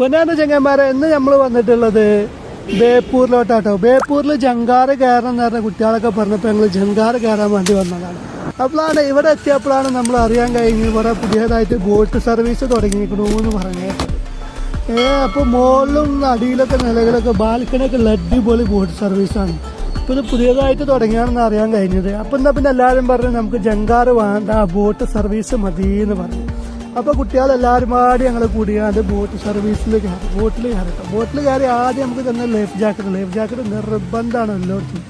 പൊന്നാന ചെങ്ങന്മാരെ ഇന്ന് നമ്മൾ വന്നിട്ടുള്ളത് ബേപ്പൂരിലോട്ടാട്ടോ. ബേപ്പൂരിൽ ജങ്കാറ് കയറണം എന്ന് പറഞ്ഞ കുട്ടികളൊക്കെ പറഞ്ഞപ്പോൾ ഞങ്ങൾ ജങ്കാറ് കയറാൻ വേണ്ടി വന്നതാണ്. അപ്പോഴാണ് ഇവിടെ എത്തിയപ്പോഴാണ് നമ്മൾ അറിയാൻ കഴിഞ്ഞ് ഇവിടെ പുതിയതായിട്ട് ബോട്ട് സർവീസ് തുടങ്ങിയിരിക്കണു എന്ന് പറഞ്ഞത് ഏ അപ്പോൾ മുകളിലും അടിയിലൊക്കെ നിലകളൊക്കെ ബാൽക്കണിയൊക്കെ അടിപൊളി ബോട്ട് സർവീസാണ്. ഇപ്പോൾ ഇത് പുതിയതായിട്ട് തുടങ്ങിയാണെന്ന് അറിയാൻ കഴിഞ്ഞത്. അപ്പം എന്താ പിന്നെ എല്ലാവരും പറഞ്ഞു നമുക്ക് ജങ്കാറ് വേണ്ട ബോട്ട് സർവീസ് മതി എന്ന് പറഞ്ഞു. അപ്പോൾ കുട്ടികളെല്ലാവരും പാടി ഞങ്ങൾ കൂടിയാണ്ട് ബോട്ട് സർവീസിൽ കയറി. ബോട്ടിൽ കയറി കേട്ടോ ബോട്ടിൽ കയറി ആദ്യം നമുക്ക് തന്നെ ലൈഫ് ജാക്കറ്റ് ലൈഫ് ജാക്കറ്റ് നിർബന്ധമാണ് എല്ലായിടത്തും.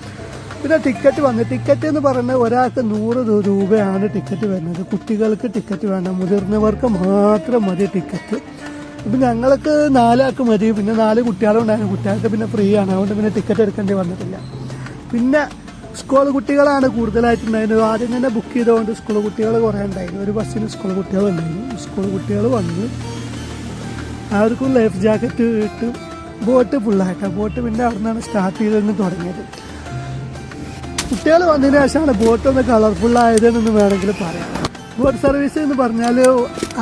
പിന്നെ ടിക്കറ്റ് വന്നു. ടിക്കറ്റ് എന്ന് പറയുന്നത് ഒരാൾക്ക് നൂറ് രൂപയാണ് ടിക്കറ്റ് വരുന്നത്. കുട്ടികൾക്ക് ടിക്കറ്റ് വേണം. മുതിർന്നവർക്ക് മാത്രം മതി ടിക്കറ്റ് ഇപ്പം ഞങ്ങൾക്ക് നാലാൾക്ക് മതി. പിന്നെ നാല് കുട്ടികളുണ്ടായിരുന്നു. കുട്ടികൾക്ക് പിന്നെ ഫ്രീ ആണ്. അതുകൊണ്ട് പിന്നെ ടിക്കറ്റ് എടുക്കേണ്ടി വന്നിട്ടില്ല. പിന്നെ സ്കൂൾ കുട്ടികളാണ് കൂടുതലായിട്ടുണ്ടായിരുന്നത്. ആദ്യം തന്നെ ബുക്ക് ചെയ്തുകൊണ്ട് സ്കൂൾ കുട്ടികൾ കുറേ ഉണ്ടായിരുന്നു. ഒരു ബസ്സിന് സ്കൂൾ കുട്ടികൾ ഉണ്ടായിരുന്നു സ്കൂൾ കുട്ടികൾ വന്ന് അവർക്കും ലൈഫ് ജാക്കറ്റ് ഇട്ട് ബോട്ട് ഫുള്ളായിട്ടാണ് ബോട്ട് പിന്നെ അവിടെ നിന്നാണ് സ്റ്റാർട്ട് ചെയ്തതെന്ന് തുടങ്ങിയത്. കുട്ടികൾ വന്നതിന് ശേഷമാണ് ബോട്ട് ഒന്ന് കളർഫുൾ ആയതെന്ന് വേണമെങ്കിൽ പറയാം. ബോട്ട് സർവീസ് എന്ന് പറഞ്ഞാൽ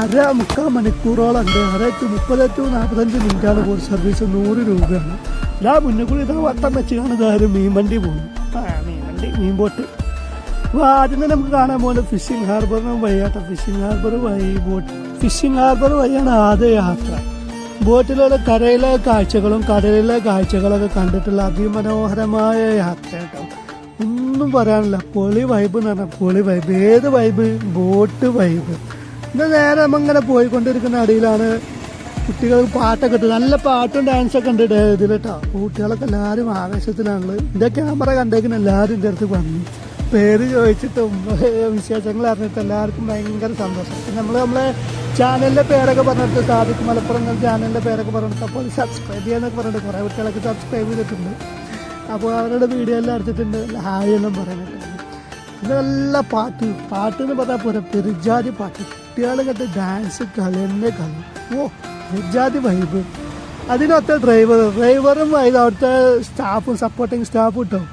അര മുക്കാൽ മണിക്കൂറോളം ഉണ്ട്. അര ടു മുപ്പത് ടു നാൽപ്പത്തഞ്ച് മിനിറ്റാണ് ബോട്ട് സർവീസ് നൂറ് രൂപയാണ്. എല്ലാ മുന്നിൽ കൂടി ഇതാ വട്ടം വെച്ച് കാണുന്നത് ആരും മീൻ വണ്ടി മീൻ ബോട്ട് അപ്പോൾ ആദ്യം തന്നെ നമുക്ക് കാണാൻ പോകുന്നത് ഫിഷിംഗ് ഹാർബറിന് വഴിയാട്ടോ. ഫിഷിംഗ് ഹാർബർ വഴി ബോട്ട്. ഫിഷിംഗ് ഹാർബർ വഴിയാണ് ആദ്യ യാത്ര. ബോട്ടിലുള്ള കരയിലെ കാഴ്ചകളും കടലിലെ കാഴ്ചകളൊക്കെ കണ്ടിട്ടുള്ള അതിമനോഹരമായ യാത്ര കേട്ടോ ഒന്നും പറയാനില്ല. പൊളി വൈബ് എന്ന് പറഞ്ഞാൽ പൊളി വൈബ് ഏത് വൈബ് ബോട്ട് വൈബ് ഇന്ന് നേരെ നമ്മങ്ങനെ പോയിക്കൊണ്ടിരിക്കുന്ന അടിയിലാണ് കുട്ടികൾ പാട്ടൊക്കെ ഇട്ട് നല്ല പാട്ടും ഡാൻസൊക്കെ ഉണ്ട് ഇതിൽ കേട്ടോ കുട്ടികളൊക്കെ എല്ലാവരും ആവേശത്തിലാണുള്ളത്. എന്റെ ക്യാമറ കണ്ടേക്കുന്ന എല്ലാവരും എന്റെ അടുത്ത് പറഞ്ഞു പേര് ചോദിച്ചിട്ടും വിശേഷങ്ങൾ അറിഞ്ഞിട്ട് എല്ലാവർക്കും ഭയങ്കര സന്തോഷം. നമ്മൾ നമ്മളെ ചാനലിന്റെ പേരൊക്കെ പറഞ്ഞിട്ട് സാധിക്കും. മലപ്പുറം ചാനലിന്റെ പേരൊക്കെ പറഞ്ഞിട്ട് അപ്പോൾ സബ്സ്ക്രൈബ് ചെയ്യാന്നൊക്കെ പറഞ്ഞിട്ട് കുറേ കുട്ടികളൊക്കെ സബ്സ്ക്രൈബ് ചെയ്തിട്ടുണ്ട്. അപ്പോൾ അവരുടെ വീഡിയോ എല്ലാം അടിച്ചിട്ടുണ്ട് ഹായ് എല്ലാം പറയുന്നുണ്ട് നല്ല പാട്ട്. പാട്ട് എന്ന് പറഞ്ഞാൽ പോരാ പെരുജാതി പാട്ട്. കുട്ടികൾ കണ്ട് ഡാൻസ് കളി തന്നെ കളി. ഓ പെരുജാതി വൈബ് അതിനൊത്ത ഡ്രൈവർ ഡ്രൈവറും അവിടുത്തെ സ്റ്റാഫും സപ്പോർട്ടിങ് സ്റ്റാഫും കിട്ടും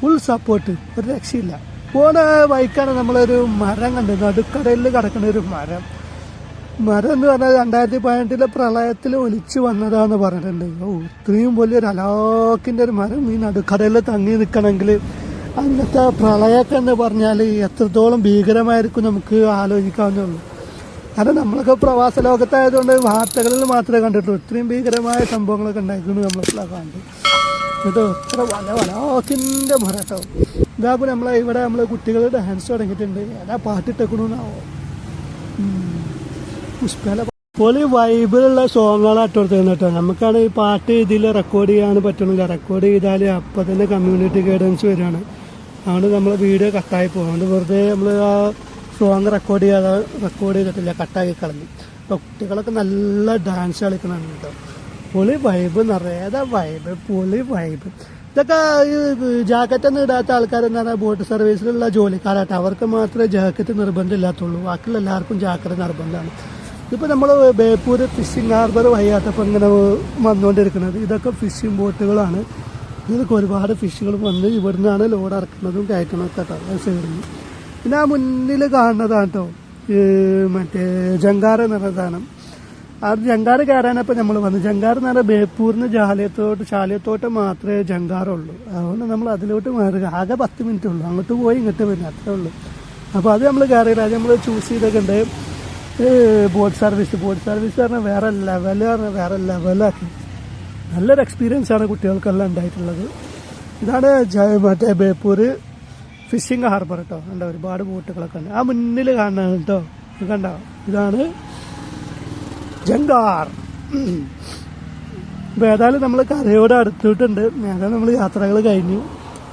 ഫുൾ സപ്പോർട്ട് ഒരു രക്ഷയില്ല. പോണ വഴിക്കാണ് നമ്മളൊരു മരം കണ്ടത്. നടുക്കടലിൽ കിടക്കുന്ന ഒരു മരം. മരം എന്ന് പറഞ്ഞാൽ രണ്ടായിരത്തി പതിനെട്ടിലെ പ്രളയത്തിൽ ഒലിച്ചു വന്നതാന്ന് പറഞ്ഞിട്ടുണ്ട്. ഓ ഇത്രയും വലിയൊരു അലോക്കിന്റെ ഒരു മരം ഈ നടുക്കടലിൽ തങ്ങി നിൽക്കണമെങ്കിൽ അന്നത്തെ പ്രളയമൊക്കെ എന്ന് പറഞ്ഞാൽ എത്രത്തോളം ഭീകരമായിരിക്കും നമുക്ക് ആലോചിക്കാവുന്നേ കാരണം നമ്മളൊക്കെ പ്രവാസ ലോകത്തായതുകൊണ്ട് വാർത്തകളിൽ മാത്രമേ കണ്ടിട്ടുള്ളൂ. ഇത്രയും ഭീകരമായ സംഭവങ്ങളൊക്കെ ഉണ്ടായിരുന്നു നമ്മളൊക്കെ കണ്ടു കേട്ടോ ഇത്ര വല വലാക്കിന്റെ മരം കേട്ടോ ഇതാകുമ്പോൾ നമ്മളെ ഇവിടെ നമ്മൾ കുട്ടികൾ ഡാൻസ് തുടങ്ങിയിട്ടുണ്ട്. ഏതാ പാട്ടിട്ടേക്കണമെന്നാവോ പുഷ്പല പോലെ വൈബിലുള്ള സോങ്ങുകളാണ് ഇട്ടുകൊടുത്തത് കേട്ടോ നമുക്കാണ് ഈ പാട്ട് ഇതിൽ റെക്കോർഡ് ചെയ്യാൻ പറ്റണില്ല. റെക്കോർഡ് ചെയ്താൽ അപ്പം തന്നെ കമ്മ്യൂണിറ്റി ഗൈഡൻസ് വരികയാണ് അതുകൊണ്ട് നമ്മൾ വീഡിയോ കട്ടായി പോകും അതുകൊണ്ട് വെറുതെ നമ്മൾ ആ സോങ് റെക്കോർഡ് ചെയ്യാതെ റെക്കോർഡ് ചെയ്തിട്ടില്ല. കട്ടാക്കി കളഞ്ഞു. അപ്പോൾ കുട്ടികളൊക്കെ നല്ല ഡാൻസ് കളിക്കണമെന്ന് കേട്ടോ. പൊളി വൈബ് നിറയേതാ വൈബ് പൊളി വൈബ് ഇതൊക്കെ ഈ ജാക്കറ്റ് ഒന്നും ഇടാത്ത ആൾക്കാരെന്ന് പറഞ്ഞാൽ ബോട്ട് സർവീസിലുള്ള ജോലിക്കാരായിട്ട് അവർക്ക് മാത്രമേ ജാക്കറ്റ് നിർബന്ധമില്ലാത്തുള്ളൂ ബാക്കിയുള്ള എല്ലാവർക്കും ജാക്കറ്റ് നിർബന്ധമാണ്. ഇപ്പോൾ നമ്മൾ ബേപ്പൂർ ഫിഷിംഗ് ഹാർബർ വയ്യാത്തപ്പോൾ ഇങ്ങനെ വന്നുകൊണ്ടിരിക്കുന്നത് ഇതൊക്കെ ഫിഷിംഗ് ബോട്ടുകളാണ് ഇതൊക്കെ ഒരുപാട് ഫിഷുകൾ വന്ന് ഇവിടുന്നാണ് ലോഡ് ഇറക്കുന്നതും കയറ്റണമൊക്കെ കേട്ടോ. പിന്നെ ആ മുന്നിൽ കാണുന്നതാണ് കേട്ടോ മറ്റേ ജങ്കാറ് എന്ന് സാധനം. ആ ജങ്കാറ് കയറാനപ്പോൾ നമ്മൾ വന്നു ജങ്കാർ എന്ന് പറഞ്ഞാൽ ബേപ്പൂരിന് ജാലയത്തോട്ട് ശാലയത്തോട്ട് മാത്രമേ ജങ്കാറുള്ളൂ. അതുകൊണ്ട് നമ്മൾ അതിലോട്ട് മാറുക. ആകെ പത്ത് മിനിറ്റ് ഉള്ളൂ. അങ്ങോട്ട് പോയി ഇങ്ങോട്ട് വരും അത്രേ ഉള്ളൂ. അപ്പോൾ അത് നമ്മൾ കയറിയില്ല അത് നമ്മൾ ചൂസ് ചെയ്തൊക്കെ ഉണ്ട്. ബോട്ട് സർവീസ് ബോട്ട് സർവീസ് പറഞ്ഞാൽ വേറെ ലെവൽ പറഞ്ഞാൽ വേറെ ലെവലാക്കി നല്ലൊരു എക്സ്പീരിയൻസ് ആണ് കുട്ടികൾക്കെല്ലാം ഉണ്ടായിട്ടുള്ളത്. ഇതാണ് മറ്റേ ബേപ്പൂർ ഫിഷിംഗ് ഹാർബർ കേട്ടോ കണ്ട ഒരുപാട് ബോട്ടുകളൊക്കെ ഉണ്ട്. ആ മുന്നിൽ കാണാൻ കേട്ടോ കണ്ട? ഇതാണ് ജങ്കാർ. അപ്പോൾ ഏതായാലും നമ്മൾ കരയോട് അടുത്തിട്ടുണ്ട്. നേരെ നമ്മൾ യാത്രകൾ കഴിഞ്ഞു.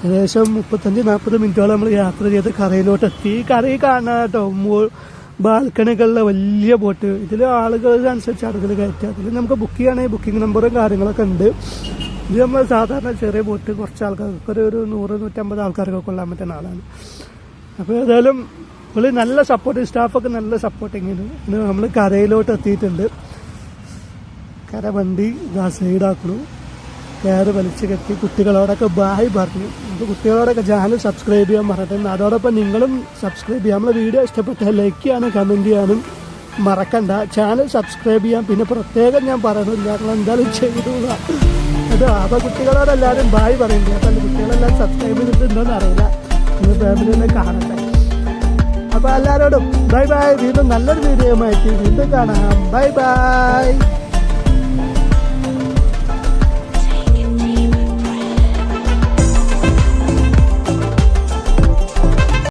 ഏകദേശം മുപ്പത്തഞ്ച് നാൽപ്പത് മിനിറ്റോളം നമ്മൾ യാത്ര ചെയ്ത് കരയിലോട്ട് എത്തി കരയിൽ കാണാൻ കേട്ടോ ബാൽക്കണികളിലെ വലിയ ബോട്ട്. ഇതിൽ ആളുകൾ അനുസരിച്ച് ആളുകൾ കയറ്റുക. അതിൽ നമുക്ക് ബുക്ക് ചെയ്യുകയാണെങ്കിൽ ബുക്കിംഗ് നമ്പറും കാര്യങ്ങളൊക്കെ ഉണ്ട്. ഇത് നമ്മൾ സാധാരണ ചെറിയ ബോട്ട് കുറച്ച് ആൾക്കാർക്ക് ഒരു ഒരു നൂറ് നൂറ്റമ്പത് ആൾക്കാർക്ക് കൊള്ളാൻ പറ്റുന്ന ആളാണ്. അപ്പോൾ ഏതായാലും പുള്ളി നല്ല സപ്പോർട്ടിങ് സ്റ്റാഫൊക്കെ നല്ല സപ്പോർട്ടിങ് സപ്പോർട്ടിങ്ങിന് നമ്മൾ കരയിലോട്ട് എത്തിയിട്ടുണ്ട്. കര വണ്ടി സൈഡാക്കണു കയറ് വലിച്ചു കെട്ടി കുട്ടികളോടൊക്കെ ബായ് പറഞ്ഞു. അപ്പോൾ കുട്ടികളോടൊക്കെ ചാനൽ സബ്സ്ക്രൈബ് ചെയ്യാൻ പറഞ്ഞിട്ടുണ്ട് അതോടൊപ്പം നിങ്ങളും സബ്സ്ക്രൈബ് ചെയ്യാം. നമ്മളെ വീഡിയോ ഇഷ്ടപ്പെട്ട ലൈക്ക് ചെയ്യാനും കമന്റ് ചെയ്യാനും മറക്കണ്ട. ചാനൽ സബ്സ്ക്രൈബ് ചെയ്യാം. പിന്നെ പ്രത്യേകം ഞാൻ പറയുന്നില്ല ഞങ്ങൾ എന്തായാലും ചെയ്തോള അത് ആ കുട്ടികളോട് എല്ലാവരും ബായ് പറയുന്നത് അപ്പം കുട്ടികളെല്ലാം സബ്സ്ക്രൈബ് ചെയ്തിട്ടുണ്ടോന്ന് അറിയില്ല. നിങ്ങൾ ഒന്ന് കാണട്ടെ. അപ്പോൾ എല്ലാവരോടും ബൈ ബൈ വീണ്ടും നല്ലൊരു വീഡിയോ ആയിട്ട് വീണ്ടും കാണാം. Bye bye